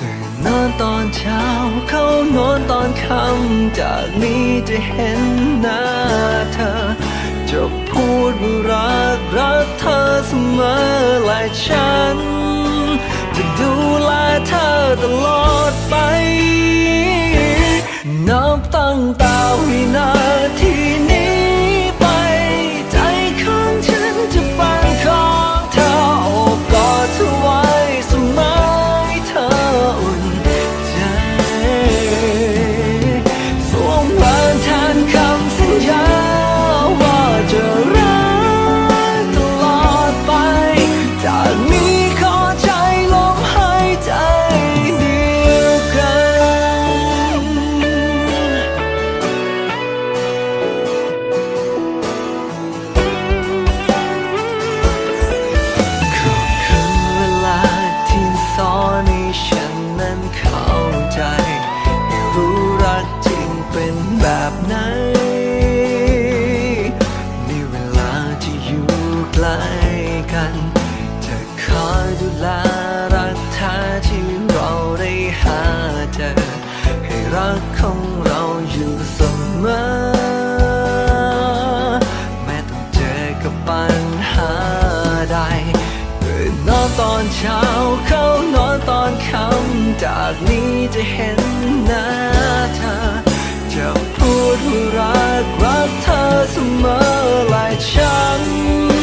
ตื่นนอนตอนเช้า เข้านอนตอนค่ำจากนี้จะเห็นหน้าเธอ จะพูดว่ารักรักเธอเสมอและฉัน จะดูแลเธอตลอดไป นับตั้งแต่ ช้าเข้านอนตอนค่ำจากนี้จะเห็นหน้าเธอ จะพูดว่ารักรักเธอเสมอหลยฉัน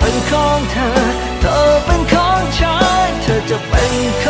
เป็นของเธอ เธอเป็นของฉัน เธอจะเป็นของ